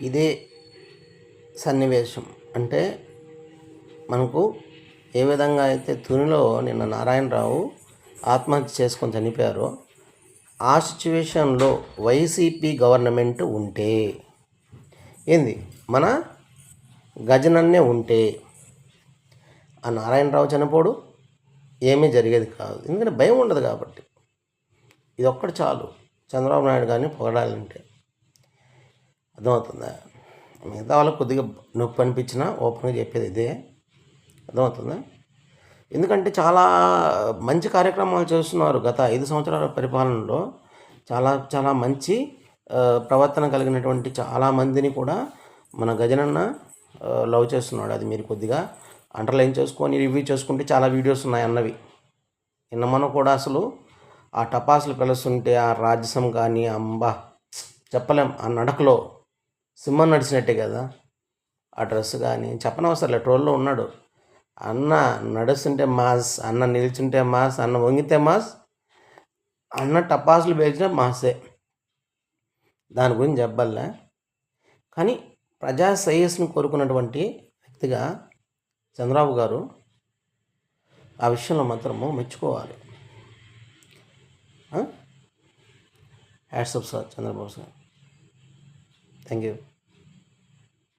ఇదే సన్నివేశం. అంటే మనకు ఏ విధంగా అయితే తునిలో నిన్న నారాయణరావు ఆత్మహత్య చేసుకొని చనిపోయారో ఆ సిచ్యువేషన్లో వైసీపీ గవర్నమెంట్ ఉంటే ఏంది? మన గజనన్నే ఉంటే ఆ నారాయణరావు చనిపోడు ఏమీ జరిగేది కాదు. ఎందుకంటే భయం ఉండదు కాబట్టి. ఇది ఒక్కటి చాలు. చంద్రబాబు నాయుడు గారిని పొగడాలంటే. అర్థమవుతుందా? మిగతా వాళ్ళకి కొద్దిగా నొప్పి అనిపించినా ఓపెన్గా చెప్పేది ఇదే. అర్థమవుతుందా? ఎందుకంటే చాలా మంచి కార్యక్రమాలు చేస్తున్నారు గత ఐదు సంవత్సరాల పరిపాలనలో. చాలా చాలా మంచి ప్రవర్తన కలిగినటువంటి చాలా మందిని కూడా మన గజనన్న లవ్ చేస్తున్నాడు. అది మీరు కొద్దిగా అండర్లైన్ చేసుకొని రివ్యూ చేసుకుంటే చాలా వీడియోస్ ఉన్నాయి అన్నవి నిన్న మనం కూడా అసలు ఆ టపాసులు పిలుస్తుంటే ఆ రాజ్యసం కానీ అంబా చెప్పలేం ఆ నడకలో సింహం నడిచినట్టే కదా. ఆ డ్రెస్ కానీ చెప్పనవసరం లేదు ట్రోల్లో ఉన్నాడు. అన్న నడుస్తుంటే మాస్ అన్న నిల్చుంటే మాస్ అన్న వంగితే మాస్ అన్న టపాసులు పేల్చిన మాసే. దాని గురించి చెప్పాలే. కానీ ప్రజా శ్రేయస్సును కోరుకున్నటువంటి వ్యక్తిగా చంద్రబాబు గారు ఆ విషయంలో మాత్రము మెచ్చుకోవాలి. Hats off sir Chandrababu sir. Thank you.